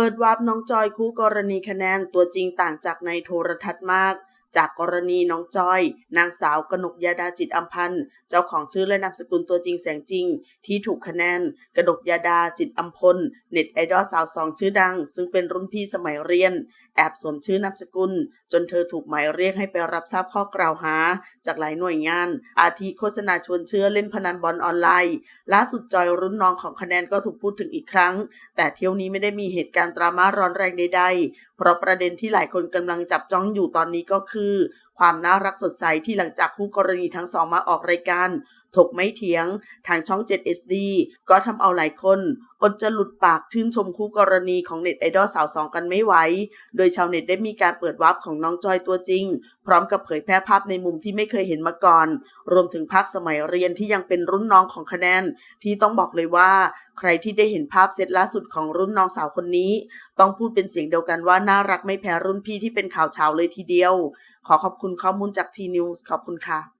เปิดวาร์ปน้องจอยคู่กรณีคะแนนตัวจริงต่างจากในโทรทัศน์มาก จากกรณีน้องจอย นางสาวกนกยาดาจิตอัมพันธ์ เจ้าของชื่อและนามสกุลตัวจริงแสงจริง ที่ถูกคะแนน กนกยาดาจิตอัมพล เน็ตไอดอลสาวสองชื่อดัง ซึ่งเป็นรุ่นพี่สมัยเรียน แอบสวมชื่อนามสกุล จนเธอถูกหมายเรียกให้ไปรับทราบข้อกล่าวหา จากหลายหน่วยงาน อาทิโฆษณาชวนเชื่อเล่นพนันบอลออนไลน์ ล่าสุดจอยรุ่นน้องของคะแนนก็ถูกพูดถึงอีกครั้ง แต่เที่ยวนี้ไม่ได้มีเหตุการณ์ดราม่าร้อนแรงใดๆ เพราะประเด็นที่หลายคนกำลังจับจ้องอยู่ตอนนี้ก็คือ ความน่ารักสดใสที่หลังจากคู่กรณีทั้งสองมาออกรายการ ถกไม่เถียง ทางช่อง 7 SD ก็ทำเอาหลายคนอดจะหลุดปากชื่นชมคู่กรณีของเน็ตไอดอลสาวสองกันไม่ไหว โดยชาวเน็ตได้มีการเปิดวาร์ปของน้องจอยตัวจริง พร้อมกับเผยแพร่ภาพในมุมที่ไม่เคยเห็นมาก่อน รวมถึงภาพสมัยเรียนที่ยังเป็นรุ่นน้องของคะแนน ที่ต้องบอกเลยว่า ใครที่ได้เห็นภาพเซตล่าสุดของรุ่นน้องสาวคนนี้ ต้องพูดเป็นเสียงเดียวกันว่าน่ารักไม่แพ้รุ่นพี่ที่เป็นข่าวเช้าเลยทีเดียว ขอขอบคุณคุณข้อมูลจากทีนิวส์ขอบคุณค่ะ